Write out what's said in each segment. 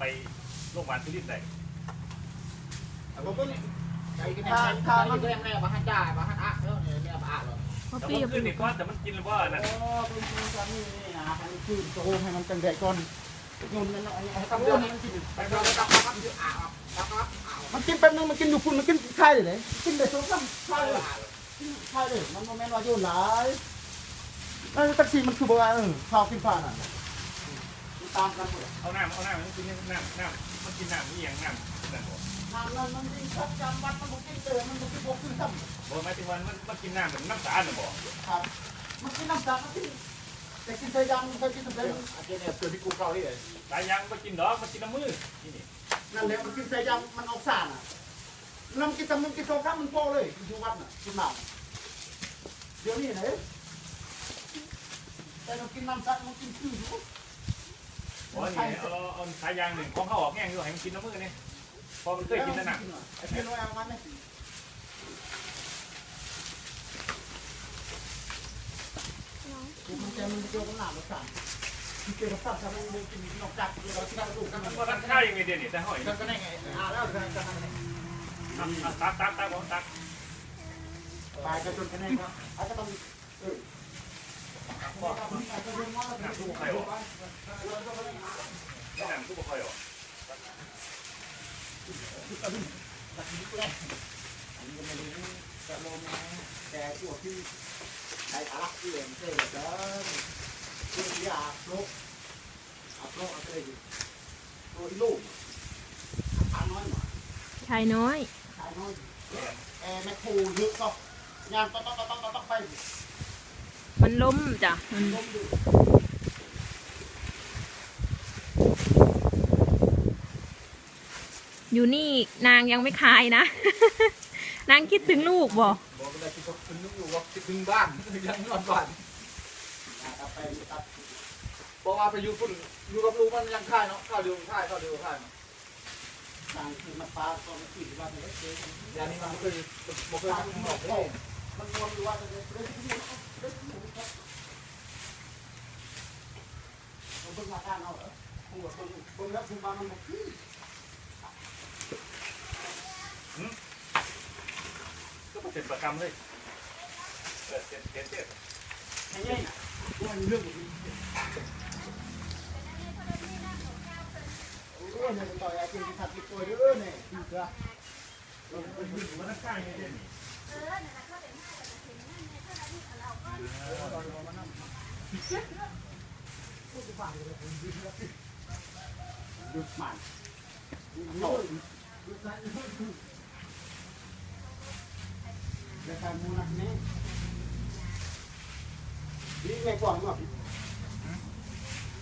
ไปโรงพยาบาลทุรินทร์ได้ผมก็ใจกันทาทางงทาทางงมัมันนก็ยังแม่มาหันจ่ามาหันอะเนาะเนี่ยเนี่ยมาอะเนาะเขาแต่เปรีมัยบนขึ้นนี่ก้อนแต่มันกินแล้วว่านั่นโอ้เป็นคือตอนนี้นี่นะให้มันคืนโตให้มันจังแดดก่อนยนนั่นเนาะไอ้ต้องตำรเดืวอจนมันกินไปเดือนแล้วต้องมาอยู่อ่าวต้องมาอ่าวมันกินแป๊บนึงมันกินอยู่พุ่นมันกินไข่เลยกินได้สองสามไข่เลยกินไข่เลยมันบ่แม่นว่าโยนหลายเออแท็กซี่มันคือบ่ว่าเออข้าวกินปลาน่ะ ตามกันหมดเอาน้ำเอาน้ำมันกินน้ำน้ำมันกินน้ำนี่อย่างน้ำนั่นบ่น้ำนั้นมันมีประจำวันมันบ่กินเตอมันบ่กินบ่กินซ้ำบ่หมายถึงว่ามันมันกินน้ำแบบน้ำสาดน่ะบ่ครับมันกินน้ำตาลมันกินแต่กินใส่ยังกินสำเร็จอาเจเนี่ยเกิดที่กูเก่าที่เลยหลายย่างมันกินดอกมันกินน้ำมือนี่นี่นั่นแหละมันกินใส่ยังมันออกสารอะน้ำกินแต่มึงกินสองครั้งมันโตเลยอยู่วัดน่ะกินน้ำเดี๋ยวนี้ไหนแต่เรากินน้ำซัดมันกินขี้อยู่ บ่นี่เอาเอาสายยางหนึ่งของเขาออกแง่งอยู่ให้มันกินน้ำมือนี่พอมันเคยกินนั่นน่ะไอ้เพื่อนว่าเอามันไหมมันจะมันเกี่ยวกับน้ำกับสารเกี่ยวกับสารทำให้มันกินนอกจากเราที่เราดูกันมันนบ่ทันค่าวยังไงเดี๋ยวนี้แต่หอยก็ได้ไงอ่าแล้วจะทำอะไรตักตักตักบ่ตักตายกระจนคะแนนครับอาจจะต้อง เออน้ำทุกบ่ค่อยน้ำทุกบ่ค่อยออกแต่ตัวที่ใช้อารักเอี่ยนเสร็จแล้วที่อยากลบอัพโลดอะไรอยู่ตัวลูกขาน้อยหน่อยชายน้อยขาน้อยแอร์แมคโครเยอะก็งานต้องต้องต้องต้องต้องไป มันล้มจ้ะมันล้มอยู่อยู่นี่นางยังไม่คลายนะ นางคิดถึงลูกบ่บอกกันเลยที่เขาเป็นลูกอยู่ว่าคิดถึงบ้านยังนอนบ้านตัดไปตัดบอกว่าไปอยู่พุ่นอยู่กับลูกมันยังค่ายเนาะข้าวเดียวค่ายข้าวเดียวค่ายเนาะทางคือมาปลาตอนที่ว่าเนี่ยเจ๊ยานี้มันเคยบอกเคยทางทำที่หมบออกกว่าเลยมันวนอยู่ว่าจะเล่น เล่นที่นี่เล่นที่นี่ครับมันเพิ่งมาการเอาหรอผมว่าเพิ่งเพิ่งแล้วคุณมามันบอกพี่ก็บ่เป็นประกรรมเลยเออเจ็ดเจ็ดเจ็ดไอ้เนี่ยมันเรื่องโอ้ยเนี่ยต่อยอาเจียนที่ทัดที่ตัวเยอเนี่ยคือเสือมันทันค่ายังไงเดี๋ยวนี้ดูสมันดูโน่ดูสมันเดี๋ยวการมูนั กเนี่ยนี่ไงก่อนมั้ง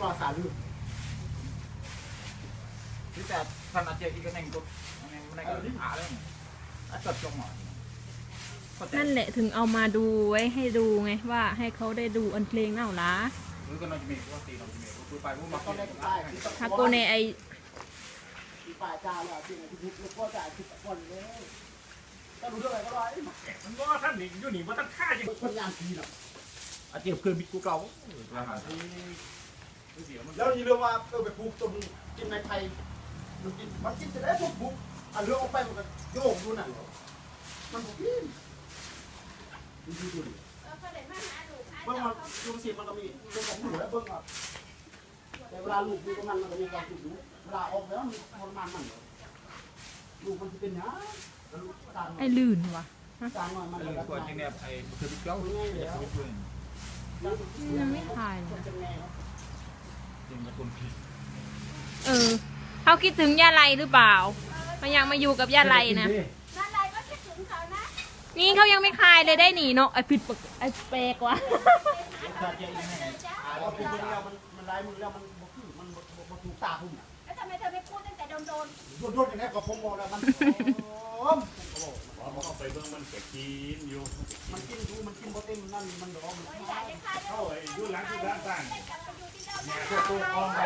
ก่อนสาลูกที่แต่ท่านอาเจอีกก็แน่งกดแน่งแน่งก็หาเลยอะจดจงหน่อนั่นแหละถึงเอามาดูไว้ให้ดูไงว่าให้เขาได้ดูอันเพลงเน่าล้า หรือก็นอนจะมีว่าตีนอนจะมีว่าคุยไปว่ามาตอนแรกก็ได้ที่ถ้าโกในไอ้ป่าจาแล้วที่ไหนที่ทุกก็จ่ายที่ก่อนเลยก็รู้เรื่องอะไรก็ร้อยมันบ่ท่านนี่อยู่นี่บ่ทันค่ายังคนยามทีเนาะอาเจเคยมีกูเก่าราคาดูสิมันแล้วยี่เรื่องว่าเออไปปลูกต้นกินในไทยมันกินมันกินจะได้พวกปลูกอะเรื่องออกไปมันก็โยกดูหนั่นมันบอกกินดูดูดู เบิ่งมันลูกศิษย์มันก็มีเรื่องของหนูแล้วเบิ่งอะแต่เวลาลูกดูกับมันมันก็มีความสุขอยู่เวลาออกแล้วมันทรมานมันลูกมันจะเป็นหยังแล้วลูกตามไอลื่นว่ะตามหน่อยมันเอก็อแบบกว่าจริงเนี่ยไอ้เคยมีเก่าเลยยังไม่คลายเลคนยจะแน่เนาะจริงคนผิดเออเขาคิดถึงย่าไรหรือเปล่า มันยังมาอยู่กับย่าไรนะนั่นไรก็คิดถึงเขา นะนี่เขายังไม่คลายเลยได้หนีเนาะไอผิดปกไอแปลกว่ะพอเป็นคนเดียวมันมันร้ายมือแล้วมันบ่คือมันบ่บ่บ่ถูกตาพุ่มน่ะแล้วทำไมเธอไม่พูดตั้งแต่โดนโดนโดนอย่างนี้ก็ผมบอกแล้วมันโอ้มบ่เอาไปเบิ่งมันก็กินอยู่มันกินดูมันกินบ่เต็มนั่นมันร้องมันๆอยากจะฆ่าเข้าไอ้อยู่หลังที่ร้านสร้างกลับไปอยู่ที่เดิมแม่ตัวโตกองไป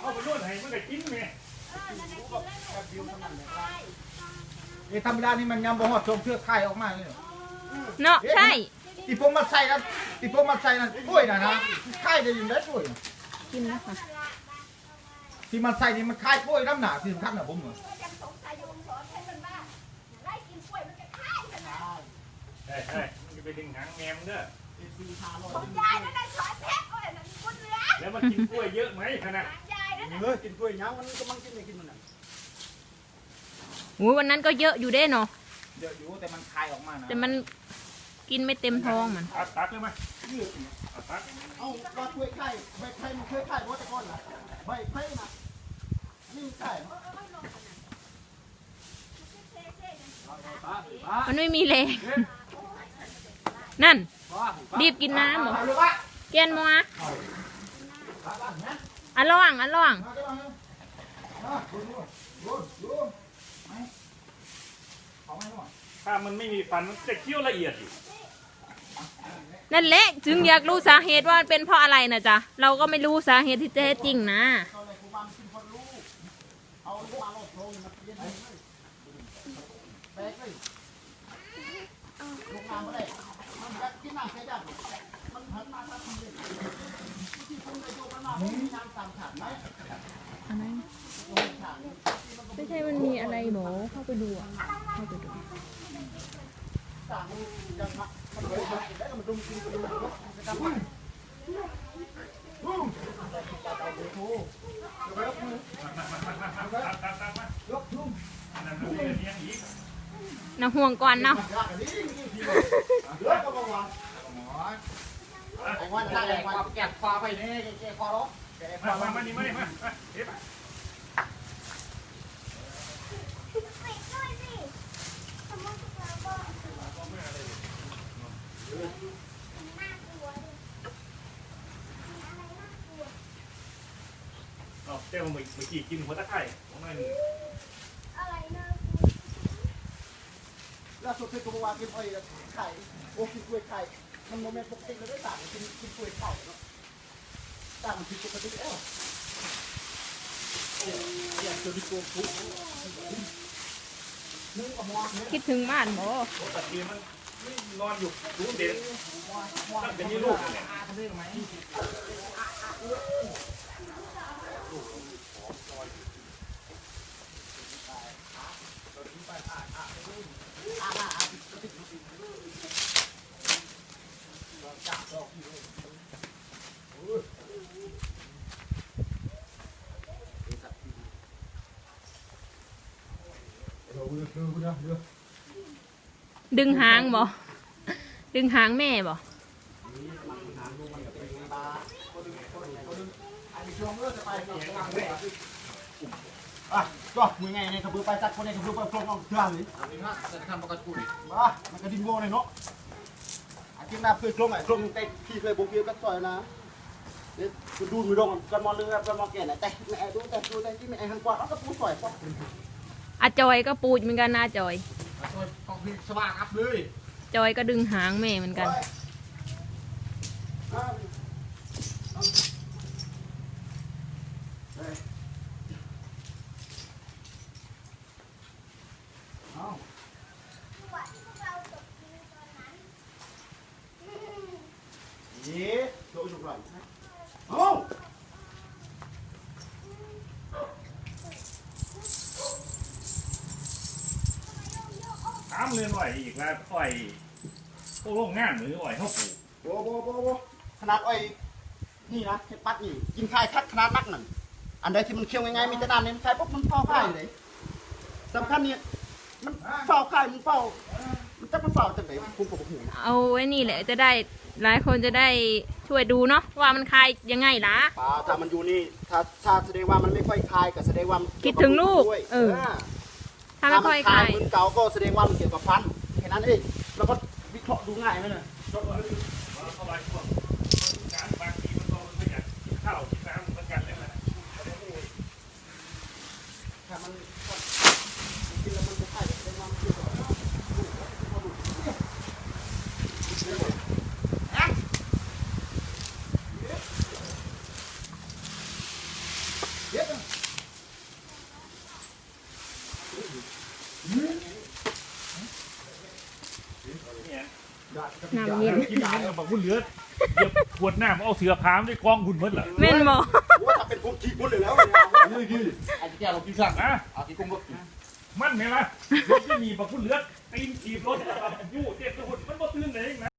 เข้าไปนวดให้มันก็กินแม่ เออนั่นแหละกินแล้วแค่บิวเท่านั้นแหละใช่ ไอ้ธรรมดานี่มันยำบ่ฮอดชมเพื่อค่ายออกมาเลยเนาะใช่อีพวกมาใส่กันอีพวกมาใส่นั่นกล้วยน่ะนะค่ายจะยิงได้กล้วยกินแล้วค่ะที่มันใส่นี่มันคล้ายกล้วยน้ำหนาที่สำคัญนะผมเหรอก็ยังสงสัยอยู่สอนให้มันว่าไล่กินกล้วยมันจะคายขนาดเฮ้ยเฮ้ยมึงจะไปดึงหางแมมเด้อเอฟซีพาลอยของยายนั่นน่ะสอนแพ็คโอ้ยนั่นคุณเหลือแล้วมันกินกล้วยเยอะไหมขนาดหางยายนั่นน่ะเฮ้ยกินกล้วยยังมันกำลังกินไม่กินมันน่ะ หูวันนั้นก็เยอะอยู่เด้เนาะเดี๋ยวอยู่แต่มันคายออกมานะแต่มันกินไม่เต็มท้องมันตัดตัดเลยไหมยืดตัดตัดเอาว่ากล้วยไข่ใบไข่มันเคยไข่ว่าแต่ก่อนน่ะใบไข่น่ะนี่มันไข่เออเออลงกันน่ะเซ่เซ่ยังสอนหาป้าสีป้ามันไม่มีแรงนั่น รีบกินน้ำเหรอเอาลูกอะเกียนมัวป้าบ้านนะอะระวังอะระวัง มาได้บ้างนะมาดูดูดูเขาไม่รู้อะถ้ามันไม่มีฟันมันจะเคี้ยวละเอียดอยู่นั่นแหละถึงอยากรู้สาเหตุว่ามันเป็นเพราะอะไรนะจ๊ะ เราก็ไม่รู้สาเหตุที่แท้จริงนะเอาเลยกูมากินคนลูกเอาลูกมาลดลงมาเปลี่ยน ให้เลยแบกเลยลูกน้ำมาเลยมันอยากกินน้ำใช่จังมันหันมาทางนี้ที่คุณได้ดูมันมามีน้ำตามถังไหมไม่ใช่มันมีอะไรหมอเข้าไปดูอะเข้าไปดูต่างมันยังมามันเลยมาแล้วมันดุมกินกันเลยจะทำไมอืมโอ้โหยกมือตัดตัดตัดมายกมืออันนั้นมันเป็นเลี้ยงอีกนะห่วงก่อนเนาะยากอันนี้เยอะก็บอกว่าหมอไอ้วันแกได้ไอ้ะวันแกะฟ้าไปนี่แกคอร้องแกคมาอร้มาองมานี่มานี่มามาเอ๊ะ ปิดด้วยสิสมมติเราก็น่ากลัวดิอะไรน่ากลัว เอาเจ้ามือมือกี่กินหัวตะไคร่ของมันอะไรน่ากลัวล่าสุดเคยกูบอกว่ากินอ้อยไข่โอ้กินกล้วยไข่ มันโมเมนต์ปกติเลยได้ต่างกินกินกล้วยไข่เนาะต่างมันผิดปกติแล้วอย่างตัวที่โกงทุกนึกกับมองเนี่ยคิดถึงบ้านหมอ ปกติมัน นอนอยู่ดูเด็กมันเป็นยี่ลูกเนี่ย อาทำได้ไหมดึงหางบ่ดึงหางแม่บ่อะก็มือไงในกระบือไปสักคนในกระบือไปพลงเอาเครื่องนี่นี่ฮะจะทำประกันกุยมามันก็ดิ้นโง่เลยเนาะอากินน้ำเคยกลมไอ้กลมเต็มพี่เคยบุกเกี่ยวกับซอยนะเนี่ยคุณดูมือดงกันมอเรือกันมอแก่ไหนแต่แม่ดูแต่ดูแต่ที่แม่หันกว่าเอากระปูซอยป๊อกอาจอยก็ปูดเหมือนกันนะอาจอยตัวกองพิสว่างอัพเลยจอยก็ดึงหางแม่เหมือนกัน เอาจังหวะที่พวกเราตกยืนตอนนั้นเย้โดนจุกหลังเอา ถามเรือนไหวอีกแล้วอ่อยพวกโรงงานหรืออ่อยเขาปลูกโบโบโบโบขนาดอ้อยนี่นะเห็ดปัดนี่กินคายคัดขนาดนักนั่นอันใดที่มันเคี้ยวง่ายๆมีแต่น้ำเนี่ยมันคายปุ๊บมันเฝ้าคายเลยสำคัญเนี่ยมันเฝ้าคายมันเฝ้ามันจะมันเฝ้าจากไหนคุมกับหูเอาไว้นี่แหละจะได้หลายคนจะได้ช่วยดูเนาะว่ามันคลายยังไงล่ะปลาถ้ามันอยู่นี่ถ้าถ้าแสดงว่ามันไม่ค่อยคายก็แสดงว่ามันคิดถึงลูกด้วยเออา ถ้าไม่ค่อยคลายเหมือนเก่าก็แสดงว่ามันเกี่ยวกับฟันแค่นั้นเองแล้วก็วิเคราะห์ดูง่ายไหมเนี่ยเข้าไปพวกการบางทีมันก็ไม่อยากกินข้าวำเย็นกินหลายเอาบอกคุณเหลือเหยียบขวดน้ำเอาเสือพามด้วยกองหุ่นหมันเหรอแม่นบ่ว่าจะเป็นพวกขี้พุ่นเลยแล้วนี่คือไอ้ที่แกเรากินสั่งนะเอาที่กุ้งก็กินมันไหมล่ะรถที่มีบอกคุณเลือดตีนถีบรถยู่เจ็บกระหุ่นมันบ่ตื่นเลยนะ